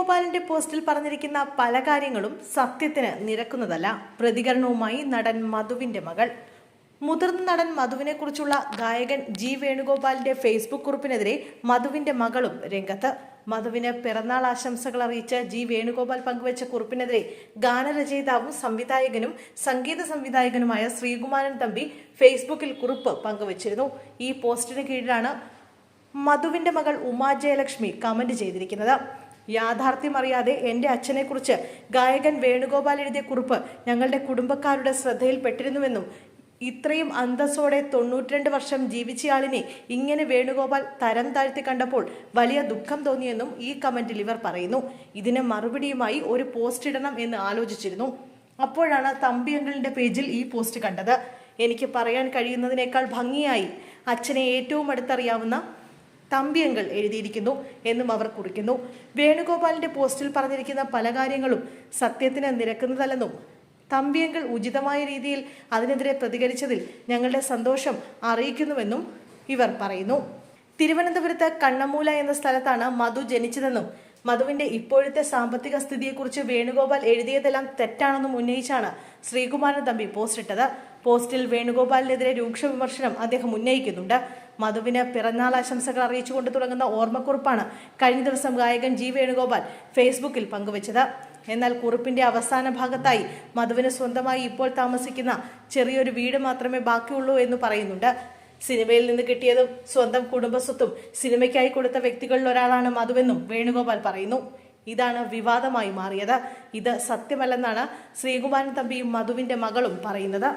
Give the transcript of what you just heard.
വേണുഗോപാലിന്റെ പോസ്റ്റിൽ പറഞ്ഞിരിക്കുന്ന പല കാര്യങ്ങളും സത്യത്തിന് നിരക്കുന്നതല്ല. പ്രതികരണവുമായി നടൻ മധുവിന്റെ മകൾ. മുതിർന്ന നടൻ മധുവിനെ കുറിച്ചുള്ള ഗായകൻ ജി വേണുഗോപാലിന്റെ ഫേസ്ബുക്ക് കുറിപ്പിനെതിരെ മധുവിന്റെ മകളും രംഗത്ത്. മധുവിന് പിറന്നാൾ ആശംസകൾ അറിയിച്ച ജി വേണുഗോപാൽ പങ്കുവച്ച കുറിപ്പിനെതിരെ ഗാനരചയിതാവും സംവിധായകനും സംഗീത സംവിധായകനുമായ ശ്രീകുമാരൻ തമ്പി ഫേസ്ബുക്കിൽ കുറിപ്പ് പങ്കുവച്ചിരുന്നു. ഈ പോസ്റ്റിന് കീഴിലാണ് മധുവിന്റെ മകൾ ഉമാ ജയലക്ഷ്മി കമന്റ് ചെയ്തിരിക്കുന്നത്. യാഥാർത്ഥ്യം അറിയാതെ എന്റെ അച്ഛനെക്കുറിച്ച് ഗായകൻ വേണുഗോപാൽ എഴുതിയ കുറിപ്പ് ഞങ്ങളുടെ കുടുംബക്കാരുടെ ശ്രദ്ധയിൽപ്പെട്ടിരുന്നുവെന്നും ഇത്രയും അന്തസ്സോടെ തൊണ്ണൂറ്റിരണ്ട് വർഷം ജീവിച്ചയാളിനെ ഇങ്ങനെ വേണുഗോപാൽ തരം താഴ്ത്തി കണ്ടപ്പോൾ വലിയ ദുഃഖം തോന്നിയെന്നും ഈ കമന്റിൽ ഇവർ പറയുന്നു. ഇതിന് മറുപടിയുമായി ഒരു പോസ്റ്റ് ഇടണം എന്ന് ആലോചിച്ചിരുന്നു. അപ്പോഴാണ് തമ്പിയങ്കളിന്റെ പേജിൽ ഈ പോസ്റ്റ് കണ്ടത്. എനിക്ക് പറയാൻ കഴിയുന്നതിനേക്കാൾ ഭംഗിയായി അച്ഛനെ ഏറ്റവും അടുത്തറിയാവുന്ന തമ്പിയങ്കൾ എഴുതിയിരിക്കുന്നു എന്നും അവർ കുറിക്കുന്നു. വേണുഗോപാലിന്റെ പോസ്റ്റിൽ പറഞ്ഞിരിക്കുന്ന പല കാര്യങ്ങളും സത്യത്തിന് നിരക്കുന്നതല്ലെന്നും തമ്പിയങ്കൾ ഉചിതമായ രീതിയിൽ അതിനെതിരെ പ്രതികരിച്ചതിൽ ഞങ്ങളുടെ സന്തോഷം അറിയിക്കുന്നുവെന്നും ഇവർ പറയുന്നു. തിരുവനന്തപുരത്ത് കണ്ണമൂല എന്ന സ്ഥലത്താണ് മധു ജനിച്ചതെന്നും മധുവിന്റെ ഇപ്പോഴത്തെ സാമ്പത്തിക സ്ഥിതിയെക്കുറിച്ച് വേണുഗോപാൽ എഴുതിയതെല്ലാം തെറ്റാണെന്നും ഉന്നയിച്ചാണ് ശ്രീകുമാരൻ തമ്പി പോസ്റ്റ് ഇട്ടത് പോസ്റ്റിൽ വേണുഗോപാലിനെതിരെ രൂക്ഷ വിമർശനം അദ്ദേഹം ഉന്നയിക്കുന്നുണ്ട്. മധുവിന് പിറന്നാൾ ആശംസകൾ അറിയിച്ചുകൊണ്ട് തുടങ്ങുന്ന ഓർമ്മക്കുറിപ്പാണ് കഴിഞ്ഞ ദിവസം ഗായകൻ ജി വേണുഗോപാൽ ഫേസ്ബുക്കിൽ പങ്കുവച്ചത്. എന്നാൽ കുറിപ്പിന്റെ അവസാന ഭാഗത്തായി മധുവിന് സ്വന്തമായി ഇപ്പോൾ താമസിക്കുന്ന ചെറിയൊരു വീട് മാത്രമേ ബാക്കിയുള്ളൂ എന്ന് പറയുന്നുണ്ട്. സിനിമയിൽ നിന്ന് കിട്ടിയതും സ്വന്തം കുടുംബസ്വത്തും സിനിമയ്ക്കായി കൊടുത്ത വ്യക്തികളിൽ ഒരാളാണ് മധുവെന്നും വേണുഗോപാൽ പറയുന്നു. ഇതാണ് വിവാദമായി മാറിയത്. ഇത് സത്യമല്ലെന്നാണ് ശ്രീകുമാരൻ തമ്പിയും മധുവിന്റെ മകളും പറയുന്നത്.